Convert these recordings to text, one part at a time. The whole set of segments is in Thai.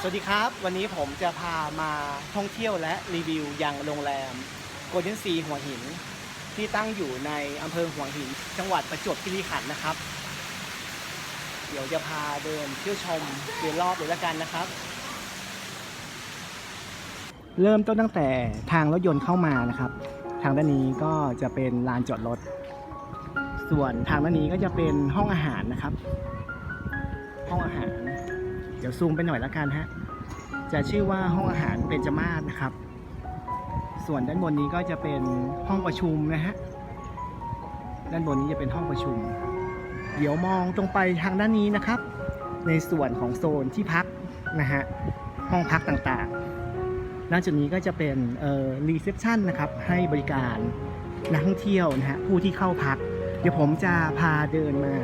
สวัสดีครับ วันนี้ผมจะพามาท่องเที่ยวและรีวิวยังโรงแรมโกลเด้นซีหัวหิน ที่ตั้งอยู่ในอำเภอหัวหิน จังหวัดประจวบคีรีขันธ์นะครับ เดี๋ยวจะพาเดินเที่ยวชมเดินรอบเลยละกันนะครับ เริ่มต้นตั้งแต่ทางรถยนต์เข้ามานะครับ ทางด้านนี้ก็จะเป็นลานจอดรถ ส่วนทางด้านนี้ก็จะเป็นห้องอาหารนะครับ ห้องอาหาร เดี๋ยวซูมไปหน่อยละกันฮะ จะชื่อว่าห้องอาหารเป็นจมาศนะครับ ส่วนด้านบนนี้ก็จะเป็นห้องประชุมนะฮะ ด้านบนนี้จะเป็นห้องประชุม เดี๋ยวมองตรงไปทางด้านนี้นะครับ ในส่วนของโซนที่พักนะฮะ ห้องพักต่างๆด้านจุดนี้ก็จะเป็นเอ่อรีเซพชันนะครับ ให้บริการนักท่องเที่ยวนะฮะผู้ที่เข้าพัก เดี๋ยวผมจะพาเดินมา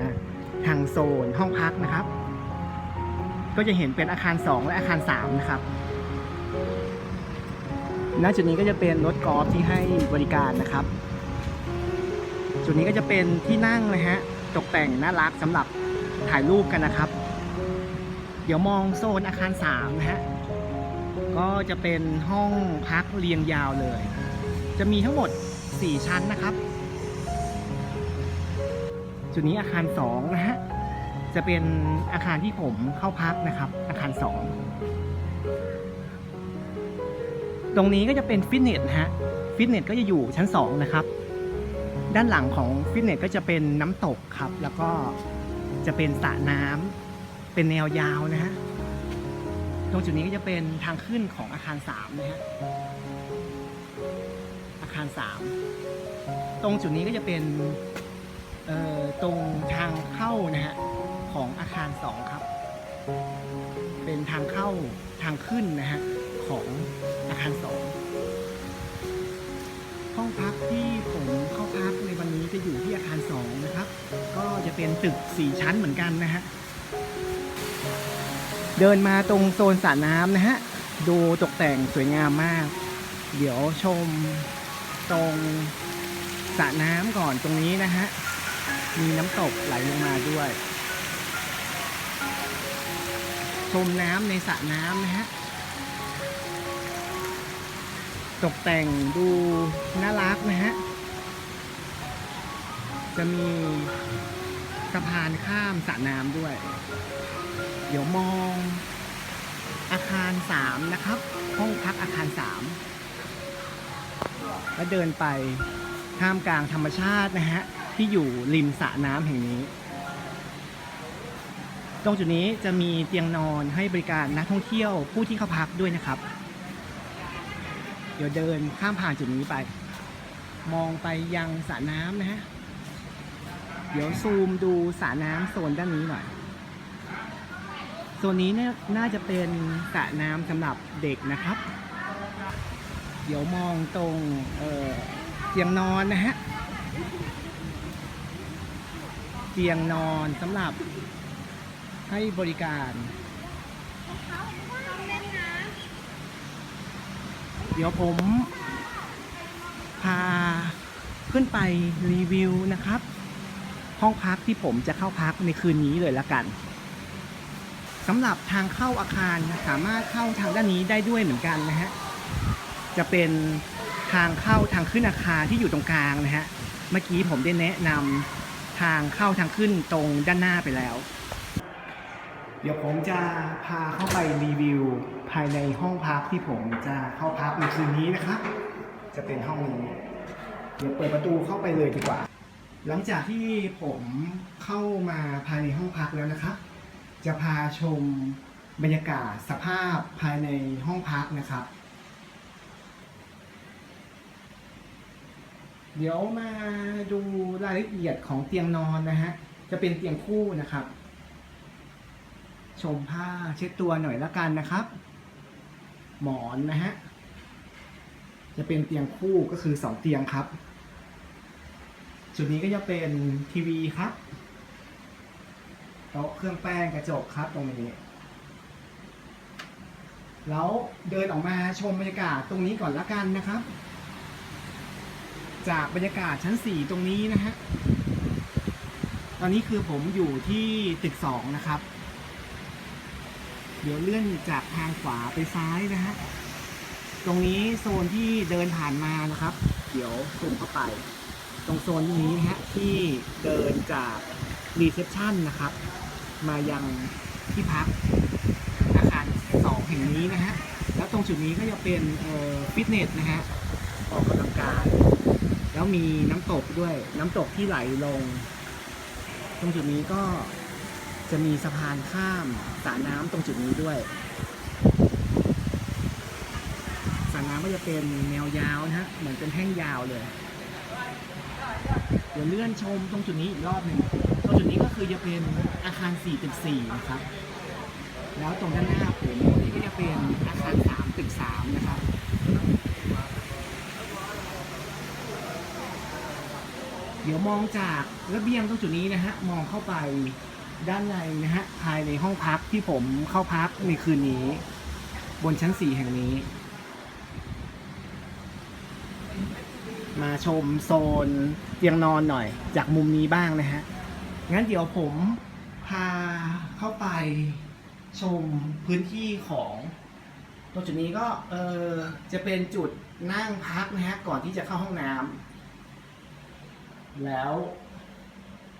ทางโซนห้องพักนะครับ ก็จะเห็นเป็นอาคาร 2 และอาคาร 3 นะครับ ณ จุดนี้ก็จะเป็นรถกอล์ฟที่ให้บริการนะครับ จุดนี้ก็จะเป็นที่นั่งนะฮะ ตกแต่งน่ารักสำหรับถ่ายรูปกันนะครับ เดี๋ยวมองโซนอาคาร 3 นะฮะ ก็จะเป็นห้องพักเรียงยาวเลย จะมีทั้งหมด 4 ชั้นนะครับ จุดนี้อาคาร 2 นะฮะ จะเป็นอาคารที่ผมเข้าพักนะครับ อาคาร 2 ตรงนี้ก็จะเป็นฟิตเนสนะฮะฟิตเนสก็จะอยู่ชั้น 2 นะครับ ด้านหลังของฟิตเนสก็จะเป็นน้ำตกครับ แล้วก็จะเป็นสระน้ำเป็นแนวยาวนะฮะตรงจุดนี้ก็จะเป็นทางขึ้นของอาคาร 3 นะฮะอาคาร 3 ตรงจุดนี้ก็จะเป็นเอ่อตรงทางเข้านะฮะ ของอาคาร 2 ครับ เป็นทางเข้าทางขึ้นนะฮะของอาคาร 2 ห้องพักที่ผมเข้าพักในวันนี้จะอยู่ที่อาคาร 2 นะครับ ก็จะเป็นตึก 4 ชั้นเหมือนกันนะฮะเดินมาตรงโซนสระน้ำนะฮะ ดูตกแต่งสวยงามมาก เดี๋ยวชมตรงสระน้ำก่อนตรงนี้นะฮะ มีน้ำตกไหลลงมาด้วย ชมน้ำในสระน้ำนะฮะ ตกแต่งดูน่ารักนะฮะ จะมีสะพานข้ามสระน้ำด้วย เดี๋ยวมองอาคาร3นะครับ ห้องพักอาคาร3แล้วเดินไปท่ามกลางธรรมชาตินะฮะ ที่อยู่ริมสระน้ำแห่งนี้ ตรงจุดนี้จะมีเตียงนอนให้บริการนักท่องเที่ยวผู้ที่เข้าพักด้วยนะครับ เดี๋ยวเดินข้ามผ่านจุดนี้ไป มองไปยังสระน้ำนะฮะ เดี๋ยวซูมดูสระน้ำโซนด้านนี้หน่อยโซนนี้เนี่ยน่าจะเป็นสระน้ำสำหรับเด็กนะครับ เดี๋ยวมองตรงเเตียงนอนนะฮะ เตียงนอนสำหรับ ให้บริการ เดี๋ยวผมพาขึ้นไปรีวิวนะครับ ห้องพักที่ผมจะเข้าพักในคืนนี้เลยละกันสำหรับทางเข้าอาคารสามารถเข้าทางด้านนี้ได้ด้วยเหมือนกันนะฮะจะเป็นทางเข้าทางขึ้นอาคารที่อยู่ตรงกลางนะฮะเมื่อกี้ผมได้แนะนำทางเข้าทางขึ้นตรงด้านหน้าไปแล้ว เดี๋ยวผมจะพาเข้าไปรีวิว ภายในห้องพักที่ผมจะเข้าพักในคืนนี้นะครับ จะเป็นห้องนี้ เดี๋ยวเปิดประตูเข้าไปเลยดีกว่า หลังจากที่ผมเข้ามาภายในห้องพักแล้วนะครับ จะพาชมบรรยากาศสภาพภายในห้องพักนะครับ เดี๋ยวมาดูรายละเอียดของเตียงนอนนะฮะ จะเป็นเตียงคู่นะครับ ชมผ้าเช็ดตัวหน่อยละกันนะครับ หมอนนะฮะ จะเป็นเตียงคู่ก็คือสองเตียงครับ จุดนี้ก็จะเป็นทีวีครับโต๊ะเครื่องแป้งกระจกครับตรงนี้ แล้วเดินออกมาชมบรรยากาศตรงนี้ก่อนละกันนะครับ จากบรรยากาศชั้น 4 ตรงนี้นะฮะ ตอนนี้คือผมอยู่ที่ตึก 2 นะครับ เดี๋ยวเลื่อนจากทางขวาไปซ้ายนะฮะ ตรงนี้โซนที่เดินผ่านมานะครับ เดี๋ยวสุ่มเข้าไป ตรงโซนนี้นะฮะที่เดินจากรีเซพชันนะครับ มายังที่พักอาคารสองแห่งนี้นะฮะ แล้วตรงจุดนี้ก็จะเป็นฟิตเนสนะฮะ ออกกำลังกาย แล้วมีน้ำตกด้วย น้ำตกที่ไหลลง ตรงจุดนี้ก็ จะมีสะพานข้ามสระน้ำตรงจุดนี้ด้วยสระน้ำก็จะเป็นแนวยาวนะฮะเหมือนเป็นแท่งยาวเลย เดี๋ยวเลื่อนชมตรงจุดนี้อีกรอบหนึ่งตรงจุดนี้ก็คือจะเป็นอาคาร4ตึก4นะครับ แล้วตรงด้านหน้าผมนี่ก็จะเป็นอาคาร3ตึก3นะครับเดี๋ยวมองจากระเบียงตรงจุดนี้นะฮะ มองเข้าไป ด้านในนะฮะภายในห้องพักที่ผมเข้าพักในคืนนี้ บนชั้น4แห่งนี้ มาชมโซนเตียงนอนหน่อย จากมุมนี้บ้างนะฮะ งั้นเดี๋ยวผมพาเข้าไปชมพื้นที่ของตรงจุดนี้ก็เออจะเป็นจุดนั่งพักนะฮะก่อนที่จะเข้าห้องน้ำแล้ว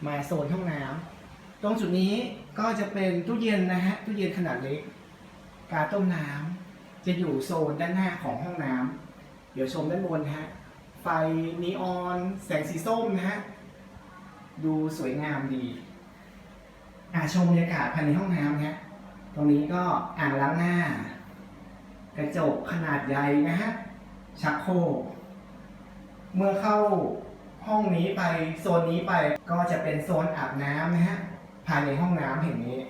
มาโซนห้องน้ำ ตรงจุดนี้ก็จะเป็นตู้เย็นนะฮะตู้เย็นขนาดเล็ก กาต้มน้ำจะอยู่โซนด้านหน้าของห้องน้ำเดี๋ยวชมด้านบนฮะไฟนีออนแสงสีส้มนะฮะดูสวยงามดีอ่าชมบรรยากาศภายในห้องน้ำฮะตรงนี้ก็อ่างล้างหน้า กระจกขนาดใหญ่นะฮะชักโครกเมื่อเข้าห้องนี้ไปโซนนี้ไปก็จะเป็นโซนอาบน้ำนะฮะ ภายในห้องน้ำแห่งนี้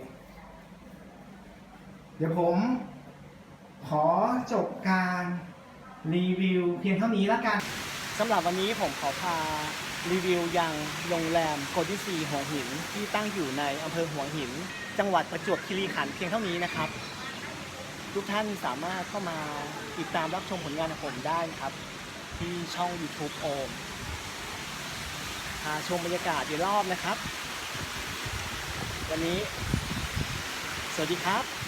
เดี๋ยวผม ขอจบการรีวิวเพียงเท่านี้แล้วกันสำหรับวันนี้ผมขอพารีวิวยังโรงแรมโกดิซีหัวหินที่ตั้งอยู่ในอำเภอหัวหิน จังหวัดประจวบคีรีขันธ์เพียงเท่านี้นะครับ ทุกท่านสามารถเข้ามาติดตามรับชมผลงานของผมได้นะครับ ที่ช่อง YouTube โอมพาชมบรรยากาศอีกรอบนะครับ วันนี้ สวัสดีครับ